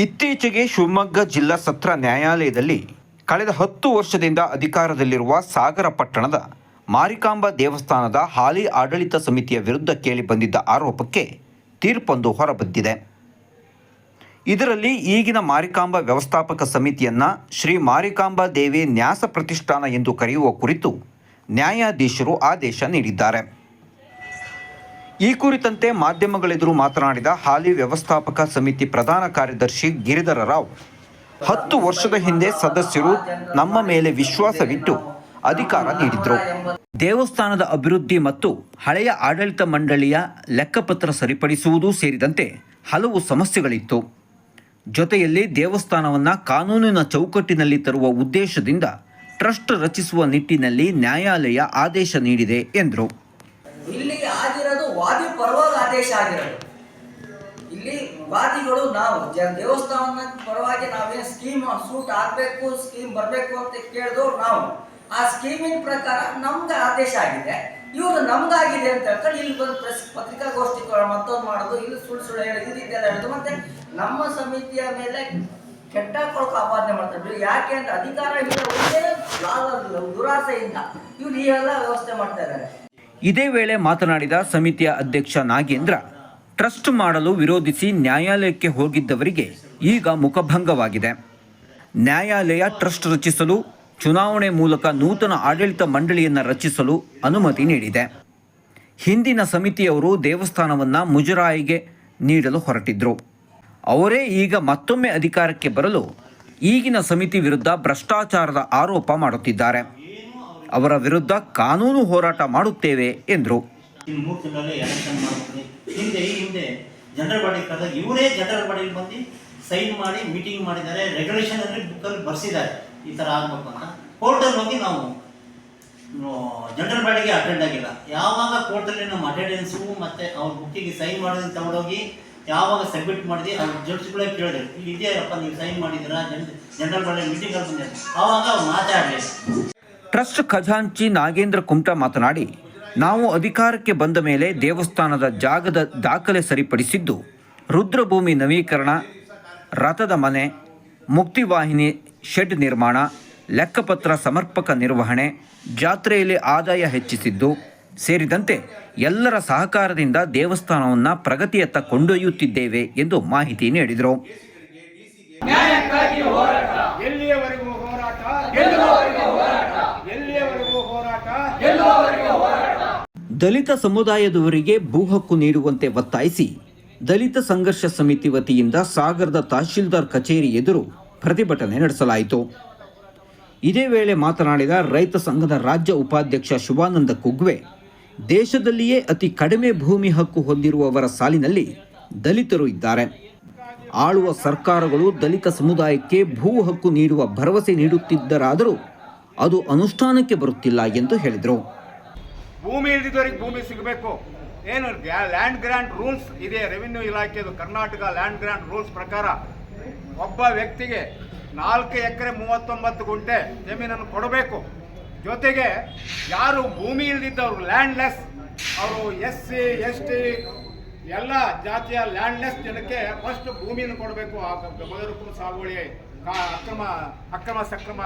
ಇತ್ತೀಚೆಗೆ ಶಿವಮೊಗ್ಗ ಜಿಲ್ಲಾ ಸತ್ರ ನ್ಯಾಯಾಲಯದಲ್ಲಿ ಕಳೆದ ಹತ್ತು ವರ್ಷದಿಂದ ಅಧಿಕಾರದಲ್ಲಿರುವ ಸಾಗರ ಪಟ್ಟಣದ ಮಾರಿಕಾಂಬಾ ದೇವಸ್ಥಾನದ ಹಾಲಿ ಆಡಳಿತ ಸಮಿತಿಯ ವಿರುದ್ಧ ಕೇಳಿಬಂದಿದ್ದ ಆರೋಪಕ್ಕೆ ತೀರ್ಪೊಂದು ಹೊರಬಿದ್ದಿದೆ. ಇದರಲ್ಲಿ ಈಗಿನ ಮಾರಿಕಾಂಬಾ ವ್ಯವಸ್ಥಾಪಕ ಸಮಿತಿಯನ್ನು ಶ್ರೀ ಮಾರಿಕಾಂಬಾ ದೇವಿ ನ್ಯಾಸ ಪ್ರತಿಷ್ಠಾನ ಎಂದು ಕರೆಯುವ ಕುರಿತು ನ್ಯಾಯಾಧೀಶರು ಆದೇಶ ನೀಡಿದ್ದಾರೆ. ಈ ಕುರಿತಂತೆ ಮಾಧ್ಯಮಗಳೆದುರು ಮಾತನಾಡಿದ ಹಾಲಿ ವ್ಯವಸ್ಥಾಪಕ ಸಮಿತಿ ಪ್ರಧಾನ ಕಾರ್ಯದರ್ಶಿ ಗಿರಿಧರ ರಾವ್, ಹತ್ತು ವರ್ಷದ ಹಿಂದೆ ಸದಸ್ಯರು ನಮ್ಮ ಮೇಲೆ ವಿಶ್ವಾಸವಿಟ್ಟು ಅಧಿಕಾರ ನೀಡಿದ್ರು. ದೇವಸ್ಥಾನದ ಅಭಿವೃದ್ಧಿ ಮತ್ತು ಹಳೆಯ ಆಡಳಿತ ಮಂಡಳಿಯ ಲೆಕ್ಕಪತ್ರ ಸರಿಪಡಿಸುವುದೂ ಸೇರಿದಂತೆ ಹಲವು ಸಮಸ್ಯೆಗಳಿತ್ತು. ಜೊತೆಯಲ್ಲಿ ದೇವಸ್ಥಾನವನ್ನು ಕಾನೂನಿನ ಚೌಕಟ್ಟಿನಲ್ಲಿ ತರುವ ಉದ್ದೇಶದಿಂದ ಟ್ರಸ್ಟ್ ರಚಿಸುವ ನಿಟ್ಟಿನಲ್ಲಿ ನ್ಯಾಯಾಲಯ ಆದೇಶ ನೀಡಿದೆ ಎಂದರು. ಆದೇಶ ಆಗಿರೋದು ಇಲ್ಲಿ ವಾದಿಗಳು ನಾವು ದೇವಸ್ಥಾನದ ದೇವಸ್ಥಾನ ಪರವಾಗಿ ನಾವೇನು ಸ್ಕೀಮ್ ಸೂಟ್ ಆಗಬೇಕು ಸ್ಕೀಮ್ ಬರಬೇಕು ಅಂತ ಕೇಳಿದ್ರು ನಾವು, ಆ ಸ್ಕೀಮಿನ ಪ್ರಕಾರ ನಮ್ಗೆ ಆದೇಶ ಆಗಿದೆ. ಇವರು ನಮ್ದಾಗಿದೆ ಅಂತ ಹೇಳ್ಕೊಂಡು ಇಲ್ಲಿ ಬಂದು ಪ್ರೆಸ್ ಪತ್ರಿಕಾಗೋಷ್ಠಿ ಮತ್ತೊಂದು ಮಾಡೋದು, ಇಲ್ಲಿ ಸುಳ್ಳು ಸುಳ್ಳು ಹೇಳಿದ್ರು ಇದೆಲ್ಲ ಹೇಳೋದು. ಮತ್ತೆ ನಮ್ಮ ಸಮಿತಿಯ ಮೇಲೆ ಕೆಟ್ಟ ಕೊಳಕು ಆಪಾದನೆ ಮಾಡ್ತಾರೆ. ಯಾಕೆ ಅಂತ ಅಧಿಕಾರ ಇಲ್ಲ, ಒಂದೇ ದುರಾಸೆಯಿಂದ ಇವ್ರು ಈ ಎಲ್ಲ ವ್ಯವಸ್ಥೆ ಮಾಡ್ತಾ ಇದ್ದಾರೆ. ಇದೇ ವೇಳೆ ಮಾತನಾಡಿದ ಸಮಿತಿಯ ಅಧ್ಯಕ್ಷ ನಾಗೇಂದ್ರ, ಟ್ರಸ್ಟ್ ಮಾಡಲು ವಿರೋಧಿಸಿ ನ್ಯಾಯಾಲಯಕ್ಕೆ ಹೋಗಿದ್ದವರಿಗೆ ಈಗ ಮುಖಭಂಗವಾಗಿದೆ. ನ್ಯಾಯಾಲಯ ಟ್ರಸ್ಟ್ ರಚಿಸಲು, ಚುನಾವಣೆ ಮೂಲಕ ನೂತನ ಆಡಳಿತ ಮಂಡಳಿಯನ್ನು ರಚಿಸಲು ಅನುಮತಿ ನೀಡಿದೆ. ಹಿಂದಿನ ಸಮಿತಿಯವರು ದೇವಸ್ಥಾನವನ್ನು ಮುಜರಾಯಿಗೆ ನೀಡಲು ಹೊರಟಿದ್ರು. ಅವರೇ ಈಗ ಮತ್ತೊಮ್ಮೆ ಅಧಿಕಾರಕ್ಕೆ ಬರಲು ಈಗಿನ ಸಮಿತಿ ವಿರುದ್ಧ ಭ್ರಷ್ಟಾಚಾರದ ಆರೋಪ ಮಾಡುತ್ತಿದ್ದಾರೆ. ಅವರ ವಿರುದ್ಧ ಕಾನೂನು ಹೋರಾಟ ಮಾಡುತ್ತೇವೆ ಎಂದರು. ಸೈನ್ ಮಾಡಿ ಮೀಟಿಂಗ್ ಮಾಡಿದ್ದಾರೆ. ರೆಗ್ಯುಲೇಷನ್ ಅಲ್ಲಿ ಬುಕ್ಕಲ್ಲಿ ಬರ್ಸಿದ್ದಾರೆ. ಈ ಥರ ಆಗಬೇಕು ಅಂತ. ಕೋರ್ಟಲ್ಲಿ ಹೋಗಿ ನಾವು ಜನರಲ್ ಬಾಡಿಗೆ ಅಟೆಂಡ್ ಆಗಿಲ್ಲ. ಯಾವಾಗ ಕೋರ್ಟಲ್ಲಿ ನಮ್ಮ ಅಟೆಂಡೆನ್ಸು ಮತ್ತು ಅವ್ರ ಬುಕ್ಕಿಗೆ ಸೈನ್ ಮಾಡೋದನ್ನ ತಗೊಂಡೋಗಿ ಯಾವಾಗ ಸಬ್ಮಿಟ್ ಮಾಡಿದ್ವಿ, ಅವ್ರ ಜಡ್ಜ್ಗಳೇ ಕೇಳಿದ್ರು. ಇಲ್ಲಿ ಇದೆಯಪ್ಪ ನೀವು ಸೈನ್ ಮಾಡಿದ್ದೀರಾ? ಜನ್, ಜನರಲ್ ಬಾಡಿ ಮೀಟಿಂಗಲ್ಲಿ ಬಂದಿದ್ದಾರೆ. ಆವಾಗ ಅವ್ರು ಮಾತಾಡಲಿಲ್ಲ. ಟ್ರಸ್ಟ್ ಖಜಾಂಚಿ ನಾಗೇಂದ್ರ ಕುಮಟಾ ಮಾತನಾಡಿ, ನಾವು ಅಧಿಕಾರಕ್ಕೆ ಬಂದ ಮೇಲೆ ದೇವಸ್ಥಾನದ ಜಾಗದ ದಾಖಲೆ ಸರಿಪಡಿಸಿದ್ದು, ರುದ್ರಭೂಮಿ ನವೀಕರಣ, ರಥದ ಮನೆ, ಮುಕ್ತಿವಾಹಿನಿ ಶೆಡ್ ನಿರ್ಮಾಣ, ಲೆಕ್ಕಪತ್ರ ಸಮರ್ಪಕ ನಿರ್ವಹಣೆ, ಜಾತ್ರೆಯಲ್ಲಿ ಆದಾಯ ಹೆಚ್ಚಿಸಿದ್ದು, ಸೇರಿದಂತೆ ಎಲ್ಲರ ಸಹಕಾರದಿಂದ ದೇವಸ್ಥಾನವನ್ನು ಪ್ರಗತಿಯತ್ತ ಕೊಂಡೊಯ್ಯುತ್ತಿದ್ದೇವೆ ಎಂದು ಮಾಹಿತಿ ನೀಡಿದರು ಎಲ್ಲಿಯವರೆಗೂ ಹೋರಾಟ ಎಲ್ಲಿಯವರೆಗೂ ಹೋರಾಟ ದಲಿತ ಸಮುದಾಯದವರಿಗೆ ಭೂ ಹಕ್ಕು ನೀಡುವಂತೆ ಒತ್ತಾಯಿಸಿ ದಲಿತ ಸಂಘರ್ಷ ಸಮಿತಿ ವತಿಯಿಂದ ಸಾಗರದ ತಹಶೀಲ್ದಾರ್ ಕಚೇರಿ ಎದುರು ಪ್ರತಿಭಟನೆ ನಡೆಸಲಾಯಿತು. ಇದೇ ವೇಳೆ ಮಾತನಾಡಿದ ರೈತ ಸಂಘದ ರಾಜ್ಯ ಉಪಾಧ್ಯಕ್ಷ ಶಿವಾನಂದ ಕುಗ್ವೆ, ದೇಶದಲ್ಲಿಯೇ ಅತಿ ಕಡಿಮೆ ಭೂಮಿ ಹಕ್ಕು ಹೊಂದಿರುವವರ ಸಾಲಿನಲ್ಲಿ ದಲಿತರು ಇದ್ದಾರೆ. ಆಳುವ ಸರ್ಕಾರಗಳು ದಲಿತ ಸಮುದಾಯಕ್ಕೆ ಭೂ ಹಕ್ಕು ನೀಡುವ ಭರವಸೆ ನೀಡುತ್ತಿದ್ದರಾದರೂ ಅದು ಅನುಷ್ಠಾನಕ್ಕೆ ಬರುತ್ತಿಲ್ಲ ಎಂದು ಹೇಳಿದರು. ಭೂಮಿ ಇಲ್ದಿದ್ದವ್ರಿಗೆ ಭೂಮಿ ಸಿಗಬೇಕು. ಏನು ಲ್ಯಾಂಡ್ ಗ್ರಾಂಟ್ ರೂಲ್ಸ್ ಇದೆ. ರೆವಿನ್ಯೂ ಇಲಾಖೆದು ಕರ್ನಾಟಕ ಲ್ಯಾಂಡ್ ಗ್ರಾಂಟ್ ರೂಲ್ಸ್ ಪ್ರಕಾರ ಒಬ್ಬ ವ್ಯಕ್ತಿಗೆ ನಾಲ್ಕು ಎಕರೆ ಮೂವತ್ತೊಂಬತ್ತು ಗುಂಟೆ ಜಮೀನನ್ನು ಕೊಡಬೇಕು. ಜೊತೆಗೆ ಯಾರು ಭೂಮಿ ಇಲ್ದಿದ್ದವರು ಲ್ಯಾಂಡ್ಲೆಸ್ ಅವರು ಎಸ್ ಸಿ ಎಸ್ ಟಿ ಎಲ್ಲ ಜಾತಿಯ ಲ್ಯಾಂಡ್ಲೆಸ್ ಜನಕ್ಕೆ ಫಸ್ಟ್ ಭೂಮಿಯನ್ನು ಕೊಡಬೇಕು. ಆ ಸಾಗುವಳಿ ಅಕ್ರಮ ಅಕ್ರಮ ಸಕ್ರಮ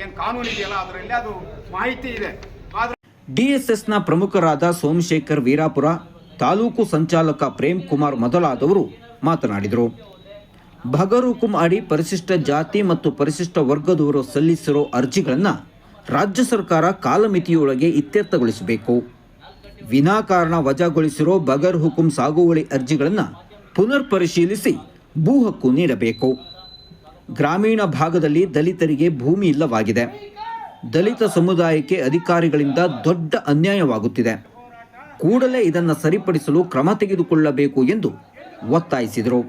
ಏನು ಕಾನೂನು ಇದೆಯಲ್ಲ ಅದರಲ್ಲಿ ಅದು ಮಾಹಿತಿ ಇದೆ. ಡಿಎಸ್ಎಸ್ನ ಪ್ರಮುಖರಾದ ಸೋಮಶೇಖರ್ ವೀರಾಪುರ, ತಾಲೂಕು ಸಂಚಾಲಕ ಪ್ರೇಮ್ ಕುಮಾರ್ ಮೊದಲಾದವರು ಮಾತನಾಡಿದರು. ಭಗರುಕುಂ ಅಡಿ ಪರಿಶಿಷ್ಟ ಜಾತಿ ಮತ್ತು ಪರಿಶಿಷ್ಟ ವರ್ಗದವರು ಸಲ್ಲಿಸಿರೋ ಅರ್ಜಿಗಳನ್ನು ರಾಜ್ಯ ಸರ್ಕಾರ ಕಾಲಮಿತಿಯೊಳಗೆ ಇತ್ಯರ್ಥಗೊಳಿಸಬೇಕು. ವಿನಾಕಾರಣ ವಜಾಗೊಳಿಸಿರೋ ಬಗರ್ ಹುಕುಂ ಸಾಗುವಳಿ ಅರ್ಜಿಗಳನ್ನು ಪುನರ್ ಪರಿಶೀಲಿಸಿ ಭೂ ಹಕ್ಕು ನೀಡಬೇಕು. ಗ್ರಾಮೀಣ ಭಾಗದಲ್ಲಿ ದಲಿತರಿಗೆ ಭೂಮಿ ಇಲ್ಲವಾಗಿದೆ. ದಲಿತ ಸಮುದಾಯಕ್ಕೆ ಅಧಿಕಾರಿಗಳಿಂದ ದೊಡ್ಡ ಅನ್ಯಾಯವಾಗುತ್ತಿದೆ. ಕೂಡಲೇ ಇದನ್ನು ಸರಿಪಡಿಸಲು ಕ್ರಮ ತೆಗೆದುಕೊಳ್ಳಬೇಕು ಎಂದು ಒತ್ತಾಯಿಸಿದರು.